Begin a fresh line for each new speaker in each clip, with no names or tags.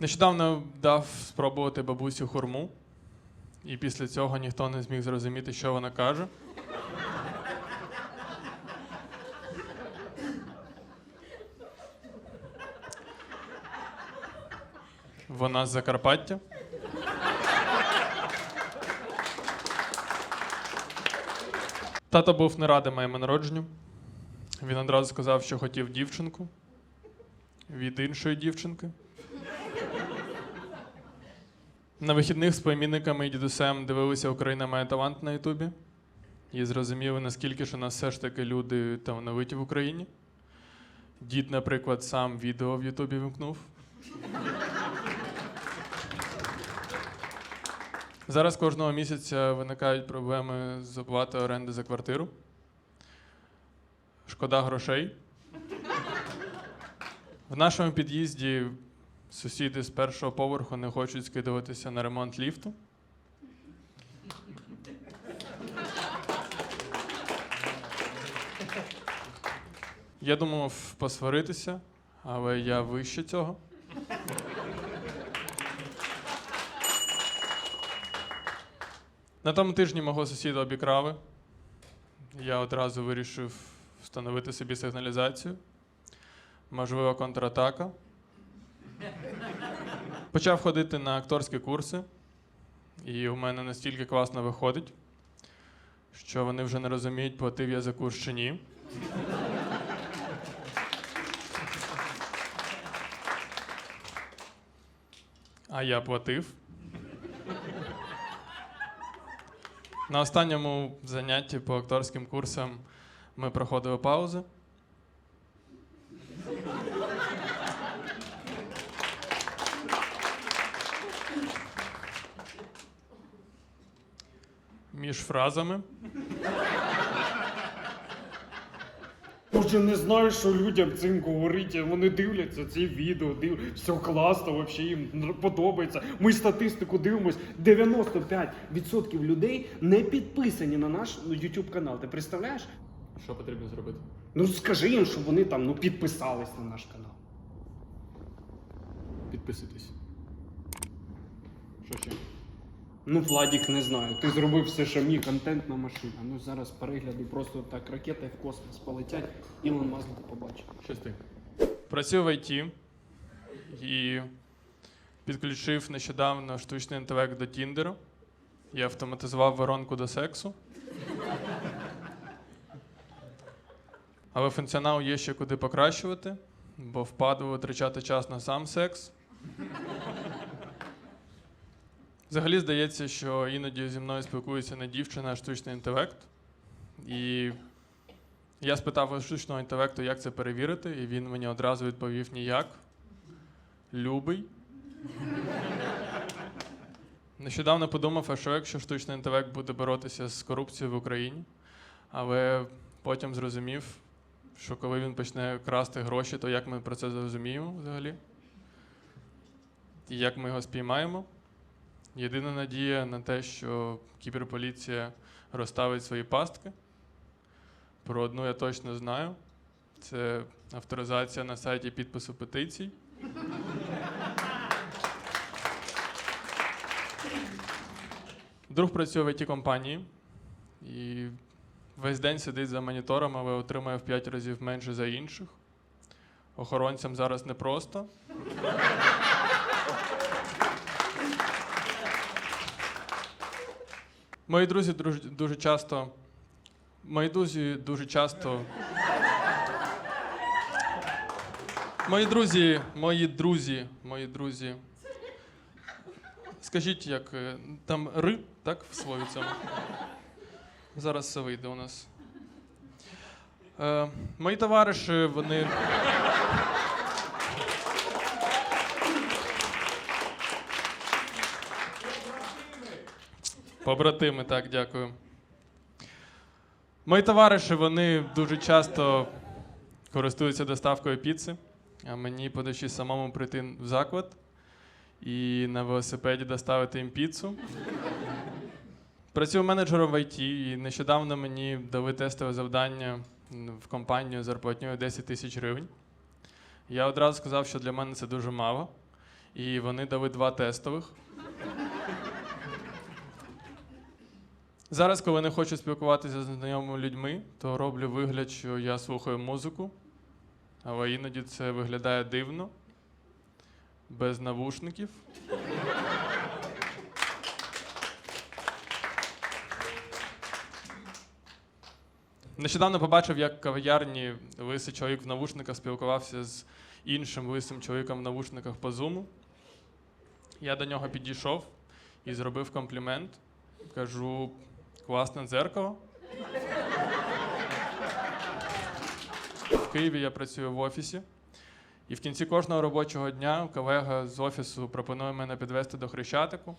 Нещодавно дав спробувати бабусю хурму, і після цього ніхто не зміг зрозуміти, що вона каже. Вона з Закарпаття. Тато був не радий моєму народженню. Він одразу сказав, що хотів дівчинку від іншої дівчинки. На вихідних з племінниками і дідусем дивилися Україна має талант на Ютубі. І зрозуміли, наскільки ж у нас все ж таки люди талановиті в Україні. Дід, наприклад, сам відео в Ютубі вимкнув. Зараз кожного місяця виникають проблеми з оплатою оренди за квартиру. Шкода грошей. В нашому під'їзді сусіди з першого поверху не хочуть скидуватися на ремонт ліфту. Я думав посваритися, але я вище цього. На тому тижні мого сусіда обікрали. Я одразу вирішив встановити собі сигналізацію. Можливо, контратака. Почав ходити на акторські курси, і у мене настільки класно виходить, що вони вже не розуміють, платив я за курс чи ні. А я платив. На останньому занятті по акторським курсам ми проходили паузи. Між фразами.
Може, не знаю, що людям цим говорити. Вони дивляться ці відео, див... все класно, взагалі їм подобається. Ми статистику дивимось. 95% людей не підписані на наш ну, YouTube канал. Ти представляєш?
Що потрібно зробити?
Ну скажи їм, щоб вони там ну, підписались на наш канал.
Підписуйтесь. Що ще?
Ну, Владік, не знаю. Ти зробив все, що міг, контентна машина. Ну зараз перегляди просто так ракети в космос полетять, Ілон Маск побачить.
Щось ти. Працюю в ІТ і підключив нещодавно штучний інтелект до Тіндеру. Я автоматизував воронку до сексу. Але функціонал є ще куди покращувати, бо впаду витрачати час на сам секс. Взагалі здається, що іноді зі мною спілкується не дівчина, а штучний інтелект. І я спитав у штучного інтелекту, як це перевірити, і він мені одразу відповів ніяк. Любий. Нещодавно подумав, а що якщо штучний інтелект буде боротися з корупцією в Україні, але потім зрозумів, що коли він почне красти гроші, то як ми про це зрозуміємо взагалі? І як ми його спіймаємо? Єдина надія на те, що кіберполіція розставить свої пастки. Про одну я точно знаю. Це авторизація на сайті підпису петицій. Друг працює в it компанії і весь день сидить за монітором, але отримує в 5 разів менше за інших. Охоронцям зараз непросто. Мої друзі друж- дуже часто. Мої друзі дуже часто. Мої друзі, мої друзі, мої друзі. Скажіть, як е, там ри, так, в слові цьому? Зараз все вийде у нас. Е, мої товариші, вони. Побратими, так, дякую. Мої товариші, вони дуже часто користуються доставкою піци, а мені по душі самому прийти в заклад і на велосипеді доставити їм піцу. Працюю менеджером в ІТ, і нещодавно мені дали тестове завдання в компанію з зарплатнею 10 тисяч гривень. Я одразу сказав, що для мене це дуже мало. І вони дали два тестових. Зараз, коли не хочу спілкуватися з знайомими людьми, то роблю вигляд, що я слухаю музику, але іноді це виглядає дивно, без навушників. Нещодавно побачив, як в кав'ярні лисий чоловік в навушниках спілкувався з іншим лисим чоловіком в навушниках по зуму. Я до нього підійшов і зробив комплімент. Кажу, класне дзеркало. В Києві я працюю в офісі. І в кінці кожного робочого дня колега з офісу пропонує мене підвести до Хрещатику.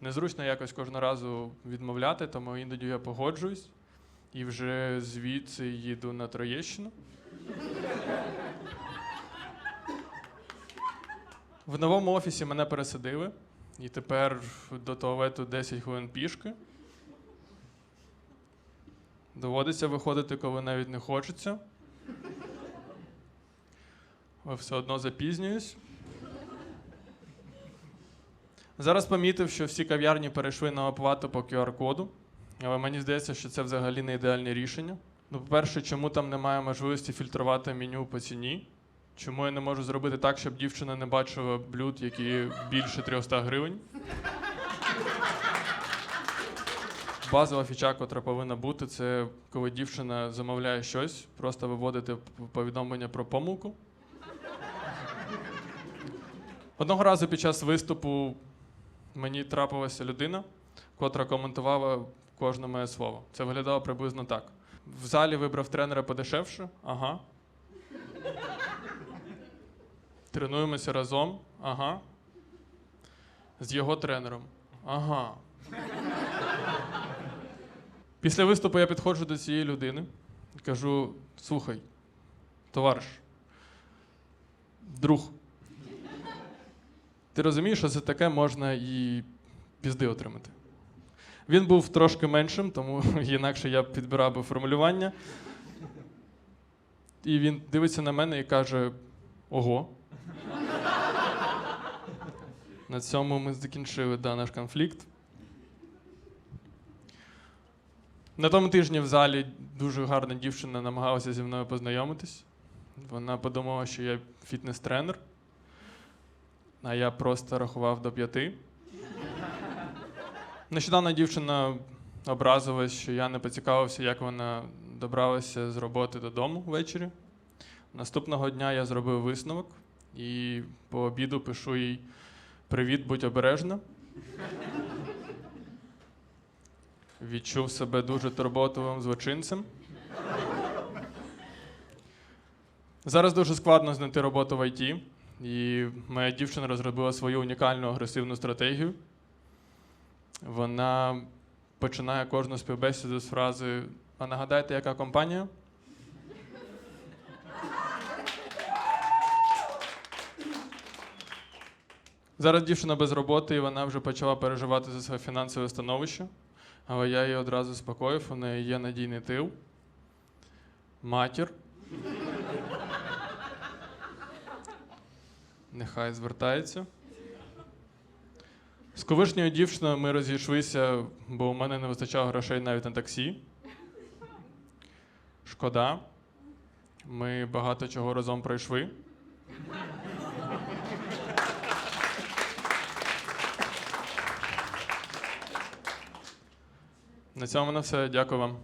Незручно якось кожного разу відмовляти, тому іноді я погоджуюсь і вже звідси їду на Троєщину. В новому офісі мене пересадили, і тепер до туалету 10 хвилин пішки. Доводиться виходити, коли навіть не хочеться. Але все одно запізнююсь. Зараз помітив, що всі кав'ярні перейшли на оплату по QR-коду, але мені здається, що це взагалі не ідеальне рішення. Ну, по-перше, чому там немає можливості фільтрувати меню по ціні? Чому я не можу зробити так, щоб дівчина не бачила блюд, які більше 300 гривень? Базова фіча, котра повинна бути, це коли дівчина замовляє щось, просто виводити повідомлення про помилку. Одного разу під час виступу мені трапилася людина, котра коментувала кожне моє слово. Це виглядало приблизно так. В залі вибрав тренера подешевше. Ага. Тренуємося разом. Ага. З його тренером. Ага. Після виступу я підходжу до цієї людини і кажу: слухай, товариш, друг. Ти розумієш, що за таке можна і пізди отримати. Він був трошки меншим, тому інакше я підбирав би формулювання. І він дивиться на мене і каже: Ого. На цьому ми закінчили да, наш конфлікт. На тому тижні в залі дуже гарна дівчина намагалася зі мною познайомитись. Вона подумала, що я фітнес-тренер, а я просто рахував до п'яти. Нещодавно дівчина образилась, що я не поцікавився, як вона добралася з роботи додому ввечері. Наступного дня я зробив висновок і по обіду пишу їй: Привіт, будь обережна. Відчув себе дуже турботовим злочинцем. Зараз дуже складно знайти роботу в ІТ, і моя дівчина розробила свою унікальну агресивну стратегію. Вона починає кожну співбесіду з фрази: А нагадайте, яка компанія? Зараз дівчина без роботи, і вона вже почала переживати за своє фінансове становище. Але я її одразу спокоїв, у неї є надійний тил, матір. Нехай звертається. З колишньою дівчиною ми розійшлися, бо у мене не вистачало грошей навіть на таксі. Шкода. Ми багато чого разом пройшли. На цьому на все. Дякую вам.